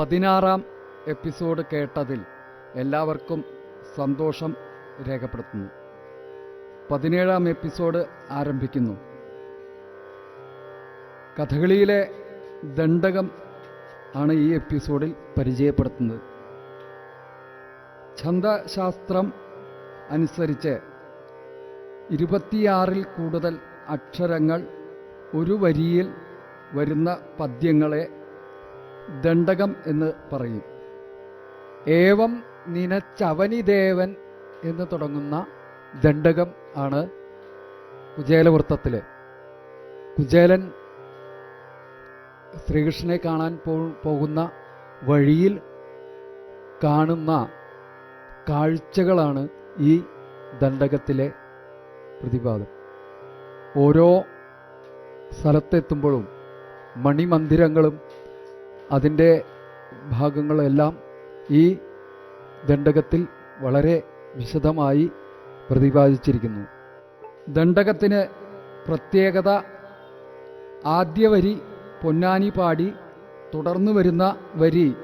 പതിനാറാം എപ്പിസോഡ് കേട്ടതിൽ എല്ലാവർക്കും സന്തോഷം രേഖപ്പെടുത്തുന്നു. പതിനേഴാം എപ്പിസോഡ് ആരംഭിക്കുന്നു. കഥകളിയിലെ ദണ്ഡകം ആണ് ഈ എപ്പിസോഡിൽ പരിചയപ്പെടുത്തുന്നത്. ഛന്ദശാസ്ത്രം അനുസരിച്ച് ഇരുപത്തിയാറിൽ കൂടുതൽ അക്ഷരങ്ങൾ ഒരു വരിയിൽ വരുന്ന പദ്യങ്ങളെ ദണ്ഡകം എന്ന് പറയും. ഏവം നിനച്ചവനിദേവൻ എന്ന് തുടങ്ങുന്ന ദണ്ഡകം ആണ് കുചേലവൃത്തത്തിൽ കുചേലൻ ശ്രീകൃഷ്ണനെ കാണാൻ പോകുന്ന വഴിയിൽ കാണുന്ന കാഴ്ചകളാണ് ഈ ദണ്ഡകത്തിലെ പ്രതിപാദം. ഓരോ സ്ഥലത്തെത്തുമ്പോഴും മണിമന്ദിരങ്ങളും അതിന്റെ ഭാഗങ്ങളെല്ലാം ഈ ദണ്ഡകത്തിൽ വളരെ വിശദമായി പ്രതിപാദിച്ചിരിക്കുന്നു. ദണ്ഡകത്തിന് പ്രത്യേകത ആദ്യ വരി പൊന്നാനി പാടി തുടർന്നു വരുന്ന വരി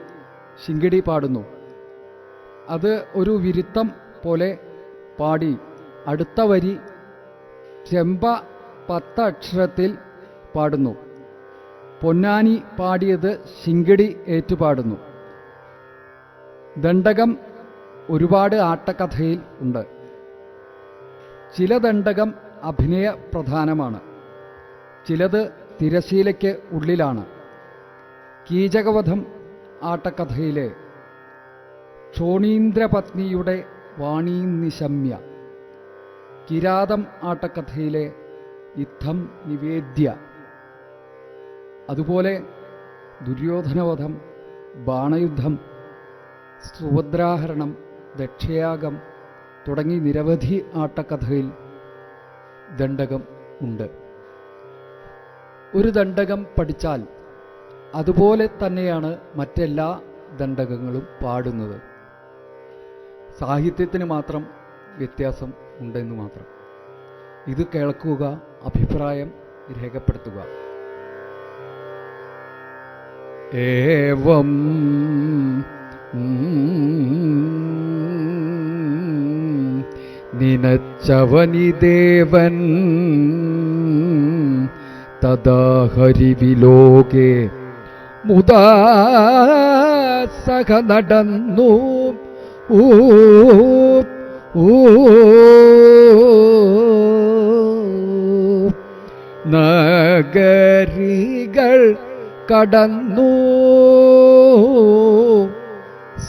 ശിങ്കിടി പാടുന്നു. അത് ഒരു വിരുത്തം പോലെ പാടി. അടുത്ത വരി ചെമ്പ പത്തക്ഷരത്തിൽ പാടുന്നു. പൊന്നാനി പാടിയത് ശിങ്കിടി ഏറ്റുപാടുന്നു. ദണ്ഡകം ഒരുപാട് ആട്ടക്കഥയിൽ ഉണ്ട്. ചില ദണ്ഡകം അഭിനയ പ്രധാനമാണ്. ചിലത് തിരശീലയ്ക്ക് ഉള്ളിലാണ്. കീചകവധം ആട്ടക്കഥയിലെ ക്ഷോണീന്ദ്രപത്നിയുടെ വാണീനിശമ്യ കിരാതം ആട്ടക്കഥയിലെ യുദ്ധം നിവേദ്യ. അതുപോലെ ദുര്യോധനവധം ബാണയുദ്ധം സുഭദ്രാഹരണം ദക്ഷയാഗം തുടങ്ങി നിരവധി ആട്ടക്കഥയിൽ ദണ്ഡകം ഉണ്ട്. ഒരു ദണ്ഡകം പഠിച്ചാൽ അതുപോലെ തന്നെയാണ് മറ്റെല്ലാ ദണ്ഡകങ്ങളും പാടുന്നത്. സാഹിത്യത്തിന് മാത്രം വ്യത്യാസം ഉണ്ടെന്ന് മാത്രം. ഇത് കേൾക്കുക അഭിപ്രായം രേഖപ്പെടുത്തുക. ഏവം നിനച്ചവനിദേവൻ തഥാ ഹരിവിലോകെ മുതാ സഹ നടന്നു. ഊ ഊ നഗരികൾ കടന്നു.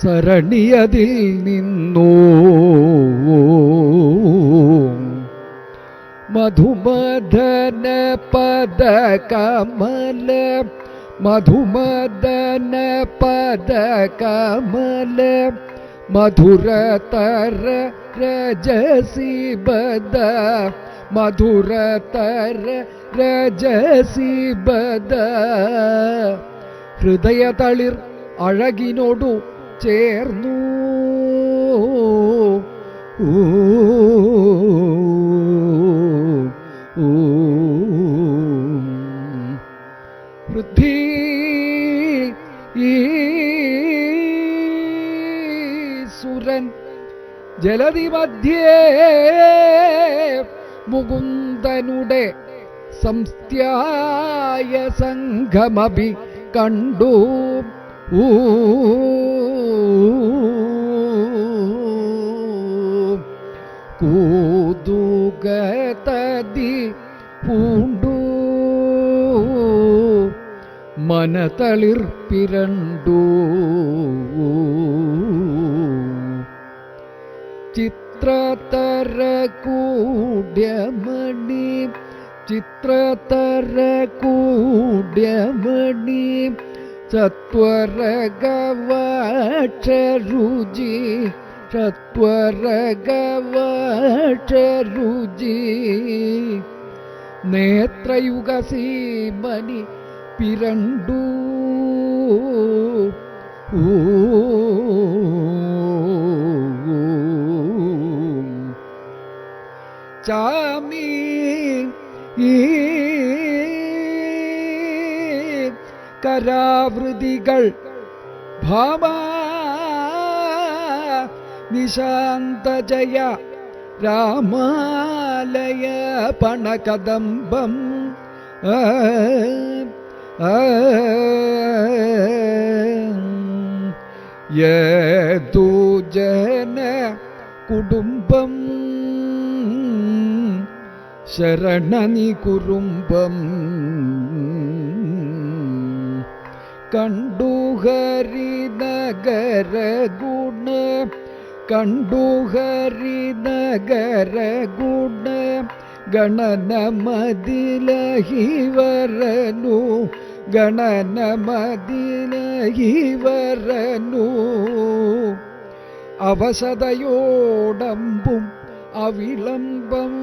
സരണിയതിൽ നിന്നു. മധുമദന പദ കമല മധുമദന പദ കമല മധുരതര രജസി ബദ മധുരതര രജസി ബദ. ഹൃദയതളിർ അഴകിനോടു ചേർന്നു. ഊ, വൃദ്ധി സുരൻ ജലതി മധ്യേ മുകുന്ദനുടെ സംസ്ഥായ സംഘമഭി കണ്ടു. ഊതുകതി പൂണ്ടു. മനതളിർപ്പിരണ്ടു ചിത്രതര കൂട്യമണി ചിത്രതര കൂട്യമണി ചത്വരഗവാക്ഷരുചി ചത്വരഗവാക്ഷരുചി നേത്രയുഗസീമനി പിരണ്ടു ഊ ചാമി കരാവൃതികൾ ഭാവ നിശാന്തജയ രാമാലയ പണകദംബം ജന കുടുംബം ശരണനി കുറുമ്പം കണ്ടു ഹരിനഗര ഗുണ കണ്ടു ഹരിനഗര ഗുണ ഗണനമതിലഹിവരനു ഗണനമതിലഹിവരനു. അവസതയോടമ്പും അവിളംബം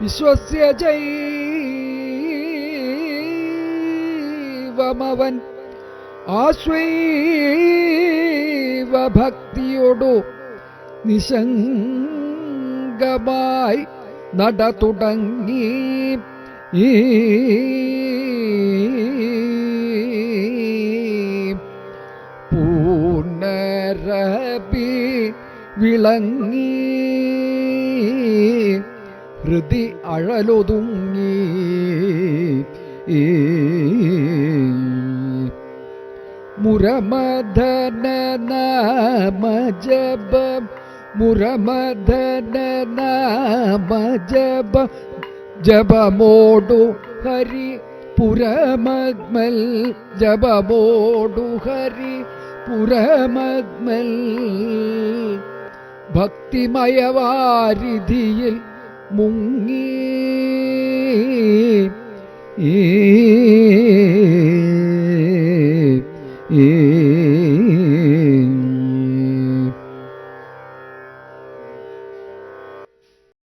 വിശ്വസ്യ ജൈവമവൻ ആശ്വൈവ ഭക്തിയോടു നിശങ്കമായി നട തുടങ്ങി. ഈ വിളങ്ങി ഹൃതി അഴലൊതുങ്ങി മുരമധന നാമ ജപ മുരമധന നാമ ജപ ജപമോടു ഹരി പുരമഗ്മൽ ജപമോടു ഹരി പുരമഗ്മൽ ഭക്തിമയവാരിധിയിൽ മുങ്ങി. ഈ